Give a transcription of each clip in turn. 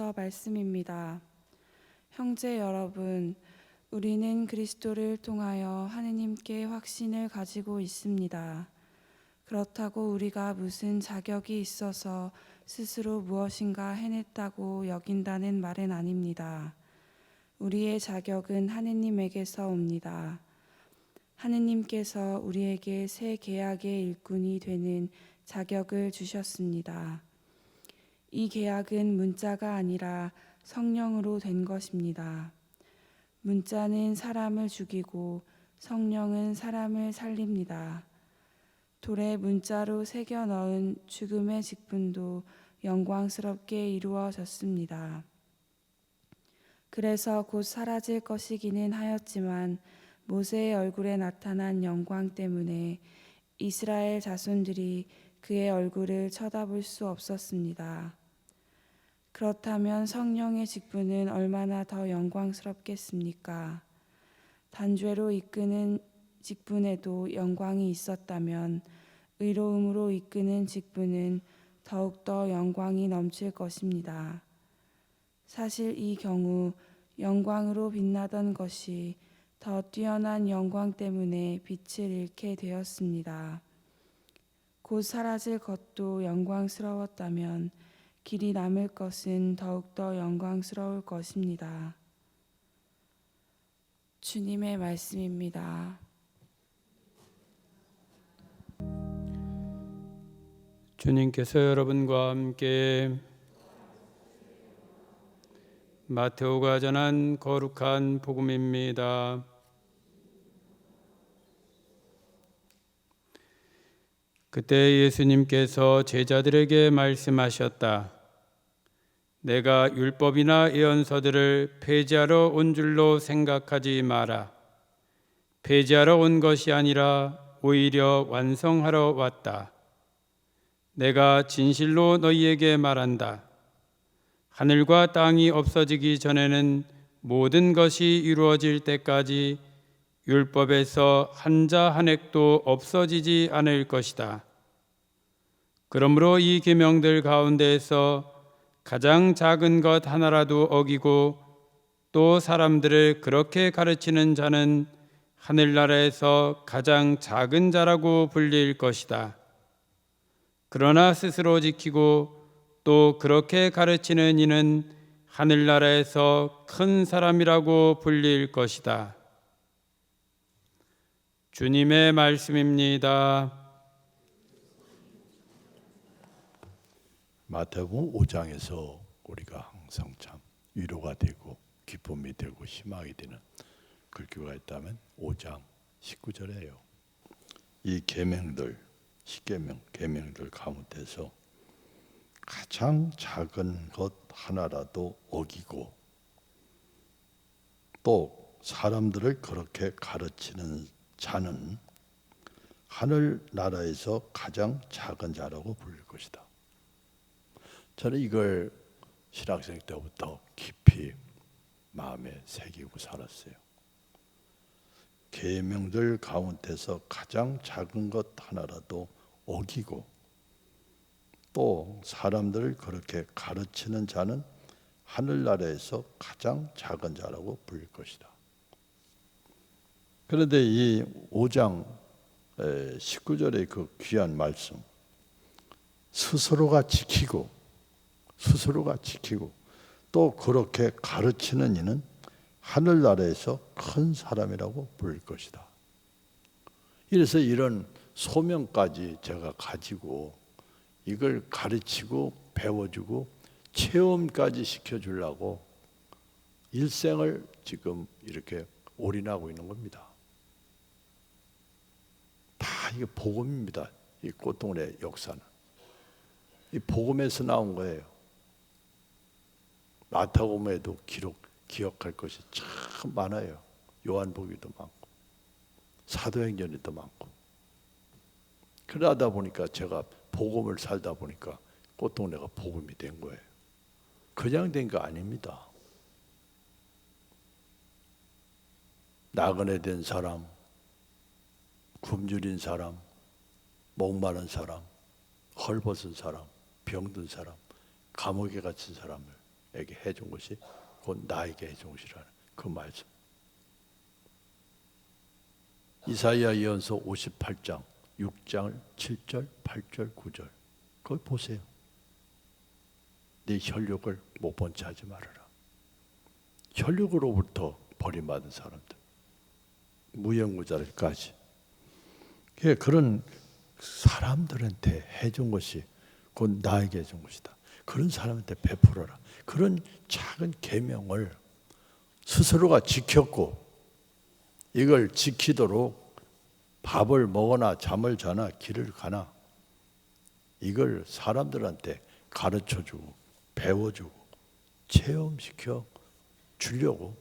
하나님께서 말씀입니다. 형제 여러분, 우리는 그리스도를 통하여 하느님께 확신을 가지고 있습니다. 그렇다고 우리가 무슨 자격이 있어서 스스로 무엇인가 해냈다고 여긴다는 말은 아닙니다. 우리의 자격은 하느님에게서 옵니다. 하느님께서 우리에게 새 계약의 일꾼이 되는 자격을 주셨습니다. 이 계약은 문자가 아니라 성령으로 된 것입니다. 문자는 사람을 죽이고 성령은 사람을 살립니다. 돌에 문자로 새겨 넣은 죽음의 직분도 영광스럽게 이루어졌습니다. 그래서 곧 사라질 것이기는 하였지만 모세의 얼굴에 나타난 영광 때문에 이스라엘 자손들이 그의 얼굴을 쳐다볼 수 없었습니다. 그렇다면 성령의 직분은 얼마나 더 영광스럽겠습니까? 단죄로 이끄는 직분에도 영광이 있었다면 의로움으로 이끄는 직분은 더욱더 영광이 넘칠 것입니다. 사실 이 경우 영광으로 빛나던 것이 더 뛰어난 영광 때문에 빛을 잃게 되었습니다. 곧 사라질 것도 영광스러웠다면 길이 남을 것은 더욱더 영광스러울 것입니다. 주님의 말씀입니다. 주님께서 여러분과 함께 마테오가 전한 거룩한 복음입니다. 그때 예수님께서 제자들에게 말씀하셨다. 내가 율법이나 예언서들을 폐지하러 온 줄로 생각하지 마라. 폐지하러 온 것이 아니라 오히려 완성하러 왔다. 내가 진실로 너희에게 말한다. 하늘과 땅이 없어지기 전에는 모든 것이 이루어질 때까지 율법에서 한자 한 획도 없어지지 않을 것이다. 그러므로 이 계명들 가운데에서 가장 작은 것 하나라도 어기고 또 사람들을 그렇게 가르치는 자는 하늘나라에서 가장 작은 자라고 불릴 것이다. 그러나 스스로 지키고 또 그렇게 가르치는 이는 하늘나라에서 큰 사람이라고 불릴 것이다. 주님의 말씀입니다. 마태복음 5장에서 우리가 항상 참 위로가 되고 기쁨이 되고 희망이 되는 글귀가 있다면 5장 19절에요. 이 계명들 십계명 계명들 가운데서 가장 작은 것 하나라도 어기고 또 사람들을 그렇게 가르치는 자는 하늘 나라에서 가장 작은 자라고 부를 것이다. 저는 이걸 신학생 때부터 깊이 마음에 새기고 살았어요. 계명들 가운데서 가장 작은 것 하나라도 어기고 또 사람들을 그렇게 가르치는 자는 하늘나라에서 가장 작은 자라고 불릴 것이다. 그런데 이 5장 19절의 그 귀한 말씀 스스로가 지키고 스스로가 지키고 또 그렇게 가르치는 이는 하늘나라에서 큰 사람이라고 부를 것이다. 이래서 이런 소명까지 제가 가지고 이걸 가르치고 배워주고 체험까지 시켜주려고 일생을 지금 이렇게 올인하고 있는 겁니다. 다 이게 복음입니다. 이 꽃동네 역사는 이 복음에서 나온 거예요. 마타복음에도 기록 기억할 것이 참 많아요. 요한복음도 많고 사도행전에도 많고 그러다 보니까 제가 복음을 살다 보니까 꽃동네가 복음이 된 거예요. 그냥 된 거 아닙니다. 나그네 된 사람, 굶주린 사람, 목마른 사람, 헐벗은 사람, 병든 사람, 감옥에 갇힌 사람을 해준 것이 곧 나에게 해준 것이라는 그 말씀. 이사야 예언서 58장 6장 7절 8절 9절 거기 보세요. 네 혈육을 못 본 채 하지 말아라. 혈육으로부터 버림받은 사람들 무형무자들까지 예, 그런 사람들한테 해준 것이 곧 나에게 해준 것이다. 그런 사람한테 베풀어라. 그런 작은 계명을 스스로가 지켰고 이걸 지키도록 밥을 먹거나 잠을 자나 길을 가나 이걸 사람들한테 가르쳐 주고 배워 주고 체험시켜 주려고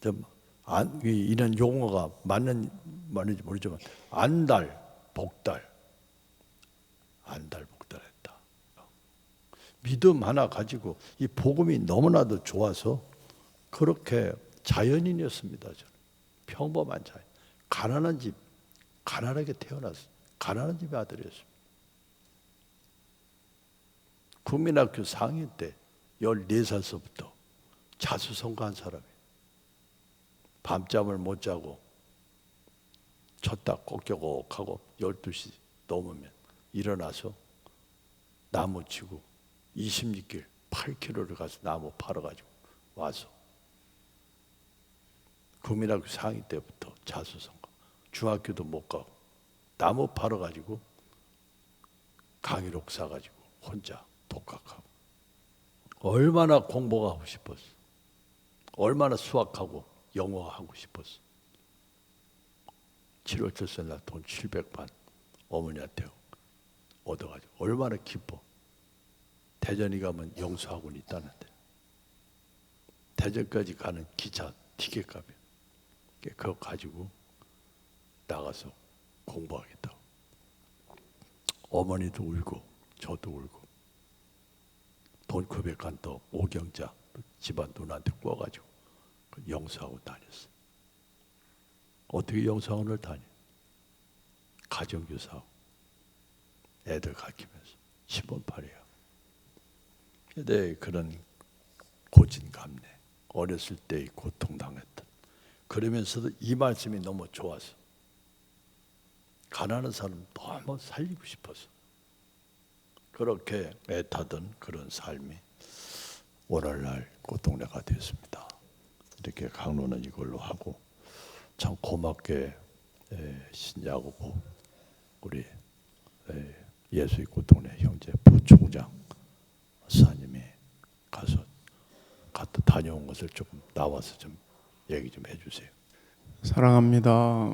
좀 안, 이- 이런 용어가 맞는 말인지 모르지만 안달 복달 안달 복달했다. 믿음 하나 가지고 이 복음이 너무나도 좋아서 그렇게 자연인이었습니다. 저는 평범한 자연, 가난한 집, 가난하게 태어났어. 가난한 집의 아들이었습니다. 국민학교 상위 때 14살서부터 자수성가한 사람이에요. 밤잠을 못 자고 쳤다 꼭겨곡 하고 12시 넘으면 일어나서 나무 치고 26길 8km를 가서 나무 팔아가지고 와서 국민학교 상위 때부터 자수성가 중학교도 못 가고 나무 팔아가지고 강의록 사가지고 혼자 독학하고 얼마나 공부가 하고 싶었어. 얼마나 수학하고 영어 하고 싶었어. 7월 첫째 날돈 700만 어머니한테 얻어가지고 얼마나 기뻐 대전이 가면 영수학원이 있다는데. 대전까지 가는 기차 티켓값이. 그거 가지고 나가서 공부하겠다고. 어머니도 울고 저도 울고. 돈 900간 더 오경자 집안 누나한테 구워가지고 그 영수학원 다녔어 어떻게 영수학원을 다녀 가정교사하고. 애들 가르치면서. 10원 팔이야 근데 그런 고진감래 어렸을 때의 고통당했던 그러면서도 이 말씀이 너무 좋아서 가난한 사람 너무 살리고 싶어서 그렇게 애타던 그런 삶이 오늘날 꽃동네가 되었습니다. 이렇게 강론은 이걸로 하고 참 고맙게 에, 신야고보 우리 에, 예수의 꽃동네 형제 부총장 사님이 가서 갔다 다녀온 것을 조금 나와서 좀 얘기 좀 해주세요. 사랑합니다.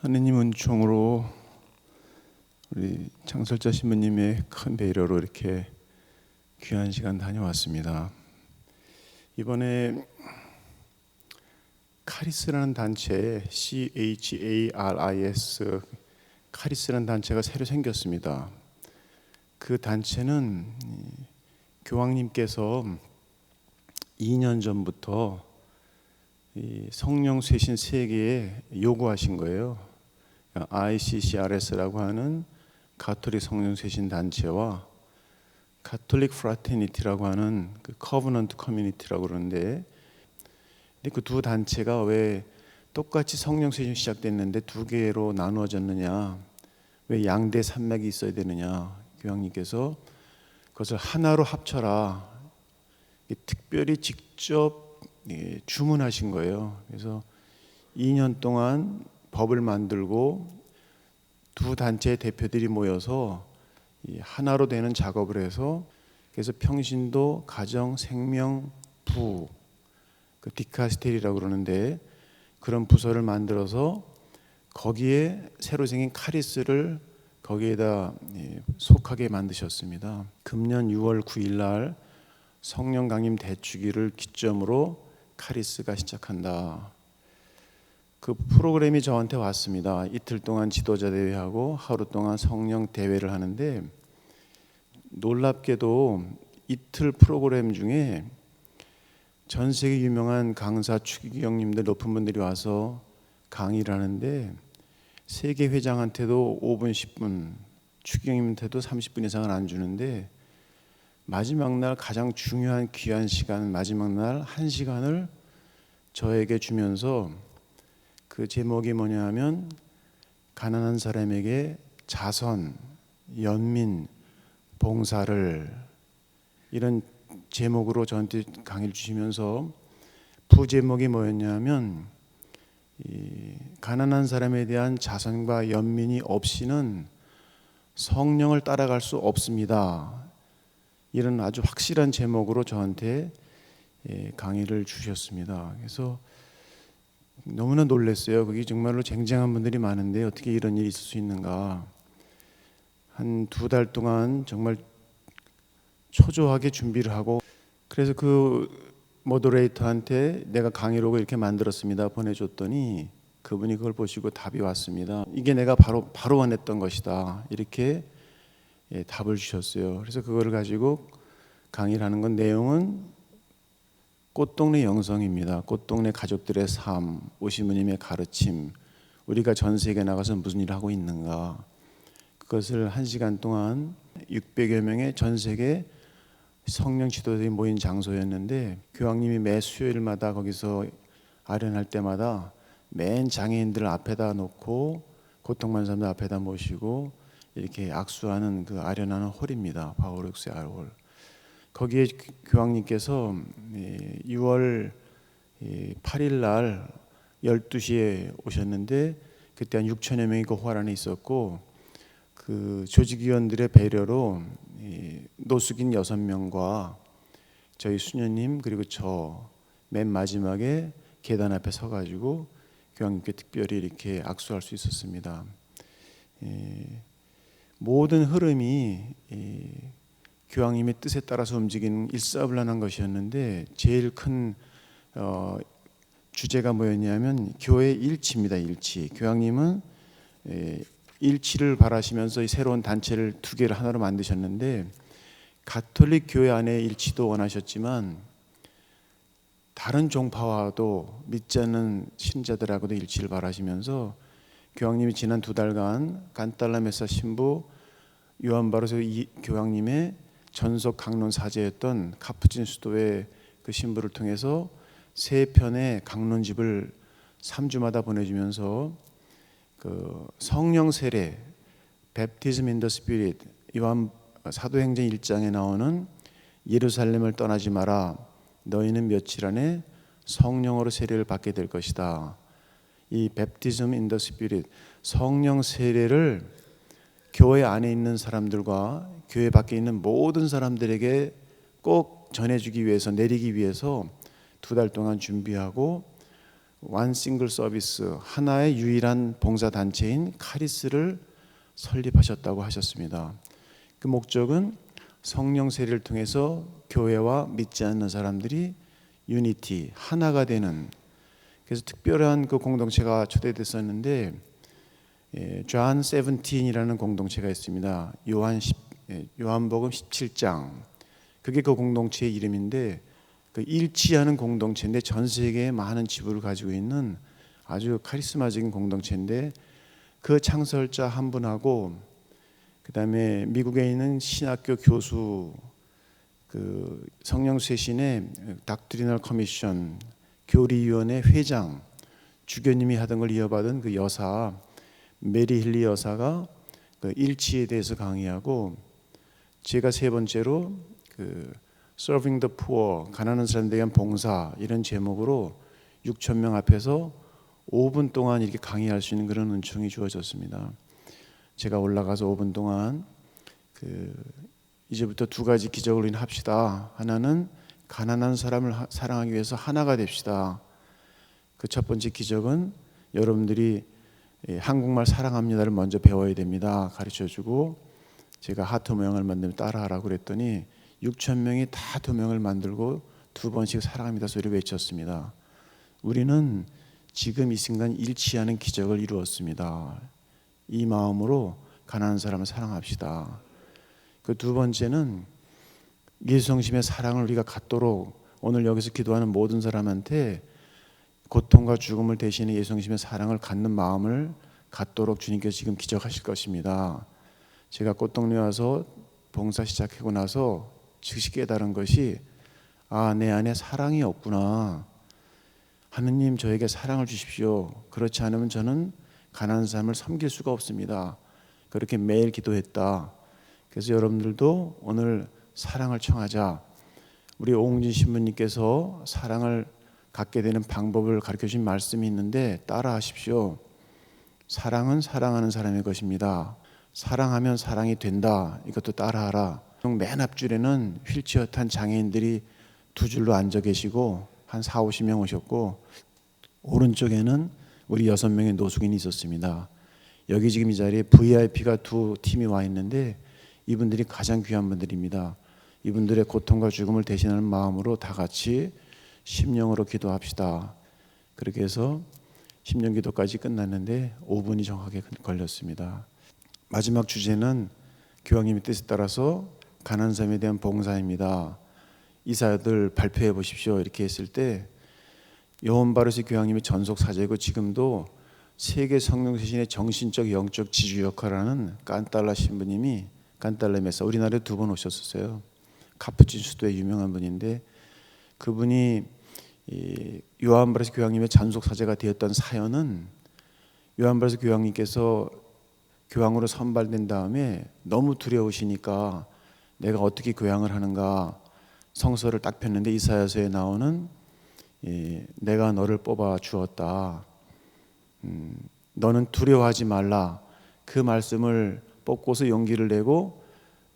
하느님 은총으로 우리 장설자 신부님의 큰 배려로 이렇게 귀한 시간 다녀왔습니다. 이번에 카리스라는 단체 C H A R I S 카리스라는 단체가 새로 생겼습니다. 그 단체는 이 교황님께서 2년 전부터 이 성령 쇄신 세계에 요구하신 거예요. ICCRS라고 하는 가톨릭 성령 쇄신 단체와 가톨릭 프라테니티라고 하는 그 커버넌트 커뮤니티라고 그러는데 근데 그 두 단체가 왜 똑같이 성령 쇄신 시작됐는데 두 개로 나누어졌느냐? 왜 양대 산맥이 있어야 되느냐? 교황님께서 그것을 하나로 합쳐라. 이 특별히 직접 예, 주문하신 거예요. 그래서 2년 동안 법을 만들고 두 단체의 대표들이 모여서 이 하나로 되는 작업을 해서 그래서 평신도 가정 생명 부 그 디카스테리라고 그러는데 그런 부서를 만들어서 거기에 새로 생긴 카리스를 거기에다 예, 속하게 만드셨습니다. 금년 6월 9일 날 성령 강림 대축일을 기점으로 카리스가 시작한다. 그 프로그램이 저한테 왔습니다. 이틀 동안 지도자 대회하고 하루 동안 성령 대회를 하는데 놀랍게도 이틀 프로그램 중에 전 세계 유명한 강사 추기경님들 높은 분들이 와서 강의를 하는데 세계 회장한테도 5분, 10분, 추경님한테도 30분 이상을 안 주는데 마지막 날 가장 중요한 귀한 시간 마지막 날 한 시간을 저에게 주면서 그 제목이 뭐냐면 가난한 사람에게 자선, 연민, 봉사를 이런 제목으로 저한테 강의를 주시면서 부제목이 뭐였냐면 이 가난한 사람에 대한 자선과 연민이 없이는 성령을 따라갈 수 없습니다. 이런 아주 확실한 제목으로 저한테 예, 강의를 주셨습니다. 그래서 너무나 놀랐어요. 거기 정말로 쟁쟁한 분들이 많은데 어떻게 이런 일이 있을 수 있는가? 한 두 달 동안 정말 초조하게 준비를 하고 그래서 그 모더레이터한테 내가 강의록을 이렇게 만들었습니다 보내줬더니 그분이 그걸 보시고 답이 왔습니다. 이게 내가 바로 바로 원했던 것이다 이렇게 예, 답을 주셨어요. 그래서 그거를 가지고 강의를 하는 건 내용은 꽃동네 영성입니다. 꽃동네 가족들의 삶, 오시무님의 가르침, 우리가 전 세계 나가서 무슨 일을 하고 있는가 그것을 한 시간 동안 600여 명의 전 세계 성령 지도자들이 모인 장소였는데 교황님이 매 수요일마다 거기서 아련할 때마다 맨 장애인들을 앞에다 놓고 고통받는 사람들 앞에다 모시고 이렇게 악수하는 그 아련하는 홀입니다. 바오룩스 아홀. 거기에 교- 교황님께서 예, 6월 8일 날 12시에 오셨는데 그때 한 6천여 명이 그홀 안에 있었고 그 조직위원들의 배려로 이 노숙인 여섯 명과 저희 수녀님 그리고 저 맨 마지막에 계단 앞에 서가지고 교황님께 특별히 이렇게 악수할 수 있었습니다. 예, 모든 흐름이 이 교황님의 뜻에 따라서 움직이는 일사불란한 것이었는데 제일 큰 어, 주제가 뭐였냐면 교회 일치입니다. 일치. 교황님은 에, 일치를 바라시면서 이 새로운 단체를 두 개를 하나로 만드셨는데 가톨릭 교회 안에 일치도 원하셨지만 다른 종파와도 믿지 않는 신자들하고도 일치를 바라시면서 교황님이 지난 두 달간 간달라 메사 신부 요한 바로서 이 교황님의 전속 강론 사제였던 카푸친 수도의 그 신부를 통해서 세 편의 강론집을 3주마다 보내주면서 그 성령 세례 베프티즘 인더 스피릿 요한 사도행전 1장에 나오는 예루살렘을 떠나지 마라 너희는 며칠 안에 성령으로 세례를 받게 될 것이다. 이 베프티즘 인더 스피릿 성령 세례를 교회 안에 있는 사람들과 교회 밖에 있는 모든 사람들에게 꼭 전해주기 위해서 내리기 위해서 두 달 동안 준비하고 완 싱글 서비스 하나의 유일한 봉사 단체인 카리스를 설립하셨다고 하셨습니다. 그 목적은 성령 세례를 통해서 교회와 믿지 않는 사람들이 유니티 하나가 되는 그래서 특별한 그 공동체가 초대됐었는데 예, 존 세븐틴이라는 공동체가 있습니다. 요한 10, 예, 요한복음 17장 그게 그 공동체의 이름인데 그 일치하는 공동체인데 전 세계에 많은 지부를 가지고 있는 아주 카리스마적인 공동체인데 그 창설자 한 분하고 그다음에 미국에 있는 신학교 교수 그 성령 쇄신의 닥트리널 커미션 교리위원회 회장 주교님이 하던 걸 이어받은 그 여사 메리 힐리 여사가 그 일치에 대해서 강의하고 제가 세 번째로 그 Serving the Poor 가난한 사람들에 대한 봉사 이런 제목으로 6천 명 앞에서 5분 동안 이렇게 강의할 수 있는 그런 은총이 주어졌습니다. 제가 올라가서 5분 동안 그 이제부터 두 가지 기적을 우리는 합시다. 하나는 가난한 사람을 하- 사랑하기 위해서 하나가 됩시다. 그 첫 번째 기적은 여러분들이 예, 한국말 사랑합니다를 먼저 배워야 됩니다. 가르쳐 주고 제가 하트 모양을 만들면 따라하라고 그랬더니 6천 명이 다두 명을 만들고 두 번씩 사랑합니다 소리를 외쳤습니다. 우리는 지금 이 순간 일치하는 기적을 이루었습니다. 이 마음으로 가난한 사람을 사랑합시다. 그 두 번째는 예수성심의 사랑을 우리가 갖도록 오늘 여기서 기도하는 모든 사람한테 고통과 죽음을 대신해 예수성심의 사랑을 갖는 마음을 갖도록 주님께서 지금 기적하실 것입니다. 제가 꽃동네 와서 봉사 시작하고 나서 즉시 깨달은 것이 아, 내 안에 사랑이 없구나. 하느님 저에게 사랑을 주십시오. 그렇지 않으면 저는 가난한 삶을 섬길 수가 없습니다. 그렇게 매일 기도했다. 그래서 여러분들도 오늘 사랑을 청하자. 우리 오웅진 신부님께서 사랑을 갖게 되는 방법을 가르쳐 주신 말씀이 있는데 따라 하십시오. 사랑은 사랑하는 사람의 것입니다. 사랑하면 사랑이 된다. 이것도 따라하라. 맨 앞줄에는 휠체어 탄 장애인들이 두 줄로 앉아 계시고 한 4, 50명 오셨고 오른쪽에는 우리 여섯 명의 노숙인이 있었습니다. 여기 지금 이 자리에 VIP가 두 팀이 와 있는데 이분들이 가장 귀한 분들입니다. 이분들의 고통과 죽음을 대신하는 마음으로 다 같이 심령으로 기도합시다. 그렇게 해서 심령 기도까지 끝났는데 5분이 정확하게 걸렸습니다. 마지막 주제는 교황님의 뜻에 따라서 가난한 사람에 대한 봉사입니다. 이사들 발표해 보십시오. 이렇게 했을 때 요한 바르스 교황님의 전속 사제고 지금도 세계 성령 세신의 정신적 영적 지주 역할하는 깐달라 신부님이 깐달라 메사 우리나라에 두 번 오셨었어요. 카푸친 수도의 유명한 분인데 그분이 이 요한 바르스 교황님의 전속 사제가 되었던 사연은 요한 바르스 교황님께서 교황으로 선발된 다음에 너무 두려우시니까 내가 어떻게 교양을 하는가 성서를 딱 폈는데 이사야서에 나오는 예, 내가 너를 뽑아 주었다. 음, 너는 두려워하지 말라. 그 말씀을 뽑고서 용기를 내고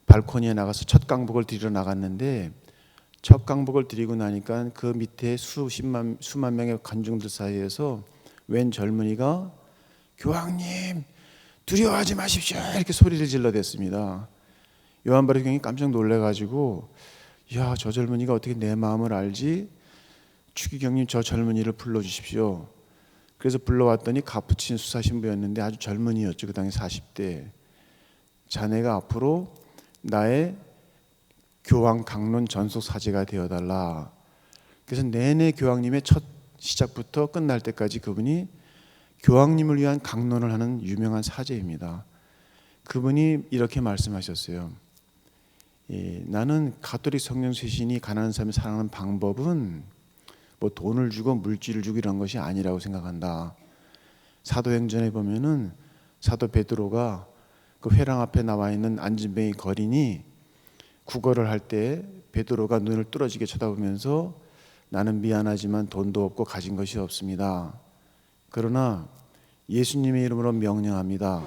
발코니에 나가서 첫 강복을 드리러 나갔는데 첫 강복을 드리고 나니까 그 밑에 수십만 수만 명의 관중들 사이에서 웬 젊은이가 교황님 두려워하지 마십시오 이렇게 소리를 질러댔습니다. 요한 바리경이 깜짝 놀래가지고 야 저 젊은이가 어떻게 내 마음을 알지? 추기경님 저 젊은이를 불러주십시오. 그래서 불러왔더니 가푸친 수사 신부였는데 아주 젊은이였죠. 그 당시 40대. 자네가 앞으로 나의 교황 강론 전속 사제가 되어달라. 그래서 내내 교황님의 첫 시작부터 끝날 때까지 그분이 교황님을 위한 강론을 하는 유명한 사제입니다. 그분이 이렇게 말씀하셨어요. 예, 나는 가톨릭 성령 쇄신이 가난한 사람을 사랑하는 방법은 뭐 돈을 주고 물질을 주고 이런 것이 아니라고 생각한다. 사도행전에 보면은 사도 베드로가 그 회랑 앞에 나와 있는 안진뱅이 거린이 구걸을 할때 베드로가 눈을 뚫어지게 쳐다보면서 나는 미안하지만 돈도 없고 가진 것이 없습니다. 그러나 예수님의 이름으로 명령합니다.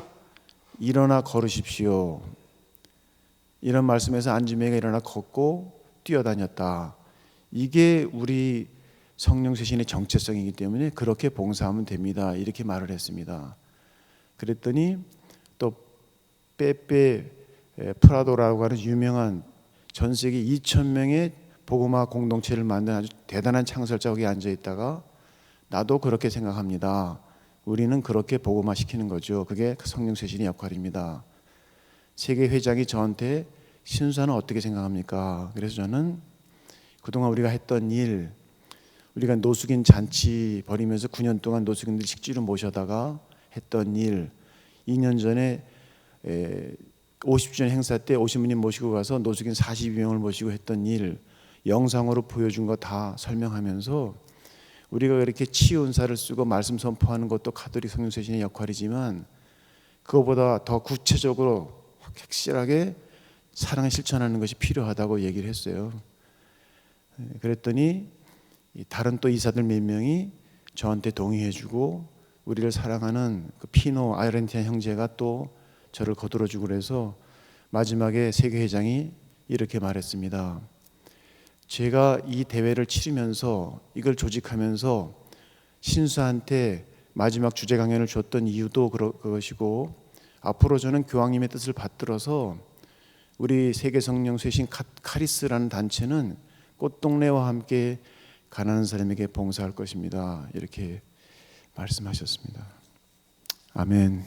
일어나 걸으십시오. 이런 말씀에서 안진뱅이가 일어나 걷고 뛰어다녔다. 이게 우리 성령 세신의 정체성이기 때문에 그렇게 봉사하면 됩니다. 이렇게 말을 했습니다. 그랬더니 또 빼빼 프라도라고 하는 유명한 전 세계 2천 명의 복음화 공동체를 만든 아주 대단한 창설자 거기 앉아 있다가 나도 그렇게 생각합니다. 우리는 그렇게 복음화 시키는 거죠. 그게 성령 세신의 역할입니다. 세계 회장이 저한테 신수사는 어떻게 생각합니까? 그래서 저는 그동안 우리가 했던 일, 우리가 노숙인 잔치 벌이면서 9년 동안 노숙인들 식지로 모셔다가 했던 일, 2년 전에 50주년 행사 때 오신 분님 모시고 가서 노숙인 42명을 모시고 했던 일, 영상으로 보여준 거 다 설명하면서 우리가 이렇게 치유은사를 쓰고 말씀 선포하는 것도 가톨릭 성령세신의 역할이지만 그거보다 더 구체적으로 확실하게 사랑을 실천하는 것이 필요하다고 얘기를 했어요. 그랬더니 다른 또 이사들 몇 명이 저한테 동의해주고 우리를 사랑하는 그 피노 아르헨티나 형제가 또 저를 거들어주고 그래서 마지막에 세계 회장이 이렇게 말했습니다. 제가 이 대회를 치르면서 이걸 조직하면서 신수한테 마지막 주제 강연을 줬던 이유도 그것이고 앞으로 저는 교황님의 뜻을 받들어서 우리 세계 성령 쇄신 카리스라는 단체는 꽃동네와 함께 가난한 사람에게 봉사할 것입니다. 이렇게 말씀하셨습니다. 아멘.